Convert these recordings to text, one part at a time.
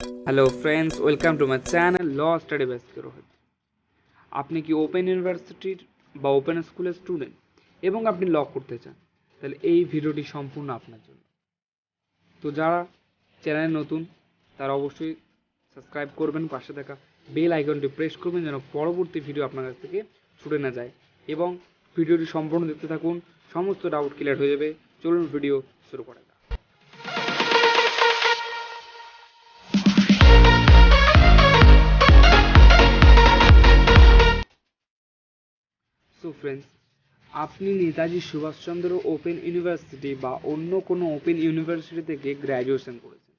Hello friends welcome to my channel law study base Rohit আপনি কি open ইউনিভার্সিটির বা ওপেন স্কুলের স্টুডেন্ট এবং আপনি ল করতে চান তাহলে এই ভিডিওটি সম্পূর্ণ আপনার জন্য তো যারা চ্যানেলে নতুন তারা অবশ্যই সাবস্ক্রাইব করবেন পাশে থাকা বেল আইকনটি প্রেস করবেন যেন পরবর্তী ভিডিও আপনার কাছ থেকে ছুটে না যায় এবং ভিডিওটি সম্পূর্ণ দেখতে থাকুন সমস্ত ডাউট ক্লিয়ার হয়ে যাবে চলুন ভিডিও শুরু করা সো ফ্রেন্ডস আপনি নেতাজি সুভাষচন্দ্র ওপেন ইউনিভার্সিটি বা অন্য কোনো ওপেন ইউনিভার্সিটি থেকে গ্র্যাজুয়েশন করেছেন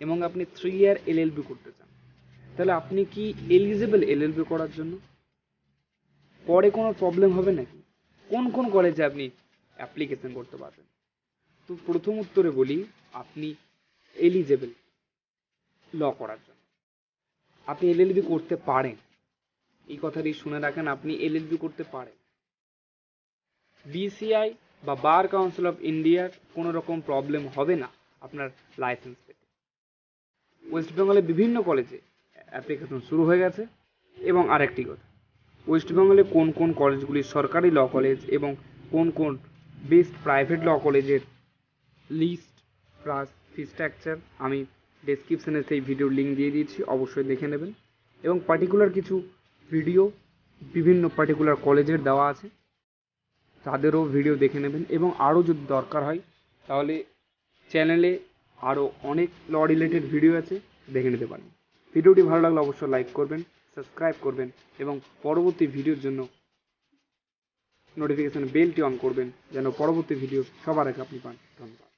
এবং আপনি থ্রি ইয়ার এলএলবি করতে চান, তাহলে আপনি কি এলিজিবল এলএলবি করার জন্য? পরে কোনো প্রবলেম হবে নাকি? কোন কোন কলেজে আপনি অ্যাপ্লিকেশন করতে পারবেন? তো প্রথম উত্তরে বলি, আপনি এলিজেবল ল করার জন্য। আপনি এলএলবি করতে পারেন। এই কথাটি শুনে রাখেন, আপনি এলএলবি করতে পারেন। বিসিআই বা বার কাউন্সিল অফ ইন্ডিয়ার কোনো রকম প্রবলেম হবে না আপনার লাইসেন্স পেতে ওয়েস্ট বেঙ্গলে বিভিন্ন কলেজে অ্যাপ্লিকেশন শুরু হয়ে গেছে এবং আরেকটি কথা ওয়েস্ট বেঙ্গলে কোন কোন কলেজগুলি সরকারি ল কলেজ এবং কোন কোন বেস্ট প্রাইভেট ল কলেজের লিস্ট প্লাস ফি স্ট্রাকচার আমি ডেসক্রিপশনে সেই ভিডিওর লিঙ্ক দিয়ে দিয়েছি, অবশ্যই দেখে নেবেন। এবং পার্টিকুলার কিছু ভিডিও বিভিন্ন পার্টিকুলার কলেজের দেওয়া আছে। তাদেরও ভিডিও দেখে নেবেন এবং আরও যদি দরকার হয়, তাহলে চ্যানেলে আরও অনেক ল রিলেটেড ভিডিও আছে, দেখে নিতে পারেন। ভিডিওটি ভালো লাগলে অবশ্যই লাইক করবেন সাবস্ক্রাইব করবেন এবং পরবর্তী ভিডিওর জন্য নোটিফিকেশন বেলটি অন করবেন, যেন পরবর্তী ভিডিও সবার আগে আপনি পান। ধন্যবাদ।